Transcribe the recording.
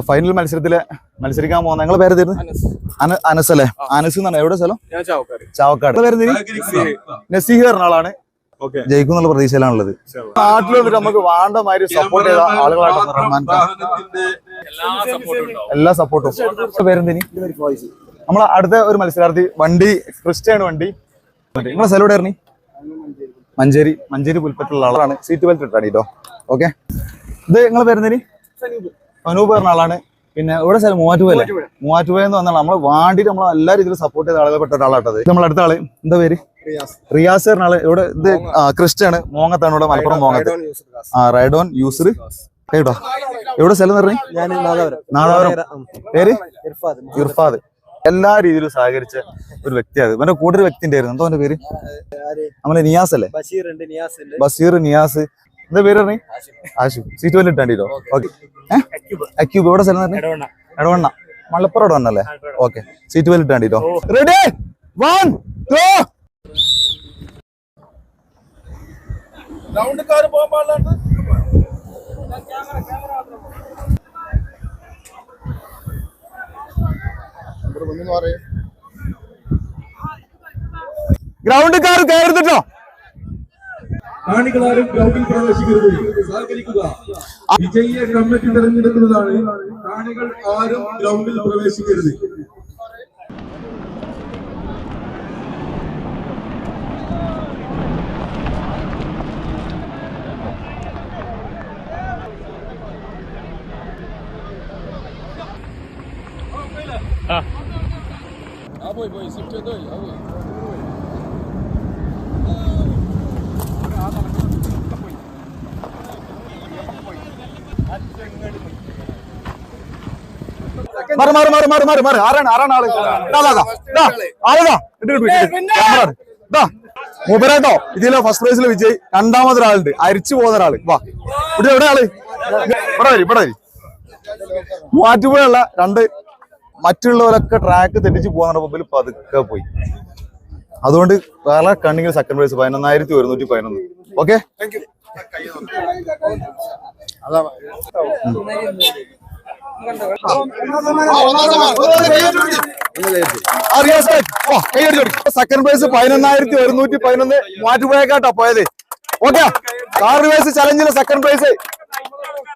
Final മത്സരത്തിൽ മത്സരിക്കാൻ പോകുന്ന നിങ്ങളെ പേര് തീർന്നു അന അനസ് അല്ലേ? അനസ് എന്നാണ്. എവിടെ സ്ഥലം? ഞാൻ ചാവക്കാട്. ചാവക്കാട്. പേര് നസീഹ് പറഞ്ഞ ആളാണ്. ഓക്കെ. ജയിക്കും എന്നുള്ള പ്രതീക്ഷയിലാണുള്ളത് നാട്ടിൽ വന്നിട്ട് നമുക്ക് വേണ്ട മാതിരി സപ്പോർട്ട് ചെയ്ത ആളുകളായിട്ടാണ് റഹ്മാൻ എല്ലാ സപ്പോർട്ടും പേരെന്തിനി നമ്മളെ അടുത്ത ഒരു മത്സരാർത്ഥി വണ്ടി ക്രിസ്റ്റ്യൻ വണ്ടി. നിങ്ങളെ സ്ഥലം എവിടെ ഇറങ്ങി മഞ്ചേരി. മഞ്ചേരി പുൽപ്പറ്റുള്ള ആളാണ്. സീറ്റ് ബെൽറ്റ് ഇട്ടാണ് കേട്ടോ. ഓക്കെ. ഇത് നിങ്ങളെ പേരെന്തിനി അനൂപ് പറഞ്ഞ ആളാണ്. പിന്നെ ഇവിടെ സ്ഥലം മൂവാറ്റുപുഴ അല്ലേ? മൂവാറ്റുപുഴ. എന്ന് പറഞ്ഞാൽ നമ്മളെ വാണ്ടിട്ട് നമ്മളെ എല്ലാ രീതിയിലും സപ്പോർട്ട് ചെയ്ത ആളുകൾ പെട്ട ആളാണ് ഇത്. നമ്മളെ അടുത്ത ആൾ എന്താ പേര്? റിയാസ്. പറഞ്ഞ ആൾ. ഇവിടെ ഇത് ക്രിസ്റ്റാണ് മോങ്ങത്താണ് ഇവിടെ മലപ്പുറം മോങ്ങത്ത്. ആ റൈഡോൺ യൂസർ. കേട്ടോ? എവിടെ സ്ഥലം പറഞ്ഞു? ഞാൻ നാദാപുരം. പേര്? ഇർഫാദ്. എല്ലാ രീതിയിലും സഹകരിച്ച ഒരു വ്യക്തിയാണ് ഇവന്റെ കൂടെ ഒരു വ്യക്തി ഉണ്ടായിരുന്നു. എന്തോ അവന്റെ പേര്? നമ്മളെ നിയാസ് അല്ലേ? ബഷീർ നിയാസ്. എന്താ പേര് പറഞ്ഞു? ആശു സീറ്റ് വലിയ ഇട്ടാണ്ടോ ഓക്കെ. അക്യൂബ്. എവിടെ സ്ഥലം പറഞ്ഞു? എടവണ്ണ. മലപ്പുറം എടവണ്ണ അല്ലേ ഓക്കെ സീറ്റ് വലിയ ഇട്ടാണ്ടോ റെഡി വൺ ടു ഗ്രൗണ്ടുകാർ കയറുന്നിട്ടോ കാണികളാരും ഗ്രൗണ്ടിൽ പ്രവേശിക്കരുത്. സഹകരിക്കുക. വിജയിയെ കമ്മിറ്റി തെരഞ്ഞെടുക്കുന്നതാണ് കാണികൾ ആരും ഗ്രൗണ്ടിൽ പ്രവേശിക്കരുത്. മാറി മാറി മാറി മാറി മാറി മാറി. ആരാണ് ആരാണ് ആൾ? ആളുതാ ദാ മൂപ്പരാട്ടോ ഇതിലെ ഫസ്റ്റ് പ്രൈസിൽ വിജയ്. രണ്ടാമതൊരാളുണ്ട് അരിച്ചു പോകുന്ന ഒരാൾ വാ ഇവിടെ എവിടെ ആൾ? ഇവിടെ വരി ഇവിടെ വരി. മൂവാറ്റുപുഴയുള്ള രണ്ട്. മറ്റുള്ളവരൊക്കെ ട്രാക്ക് തെറ്റിച്ച് പോകുന്ന മുമ്പിൽ പതുക്കെ പോയി. അതുകൊണ്ട് വേറെ കണ്ണിങ്ങിൽ സെക്കൻഡ് പ്രൈസ് പതിനൊന്നായിരത്തി ഒരുന്നൂറ്റി പതിനൊന്ന്. ഓക്കെ സെക്കൻഡ് പ്രൈസ് പതിനൊന്നായിരത്തി ഒരുന്നൂറ്റി പതിനൊന്ന്. മാറ്റുപോയേക്കാട്ടോ പോയത്. ഓക്കെ. കാർ റിവേഴ്സ് ചലഞ്ചിലെ സെക്കൻഡ് പ്രൈസ്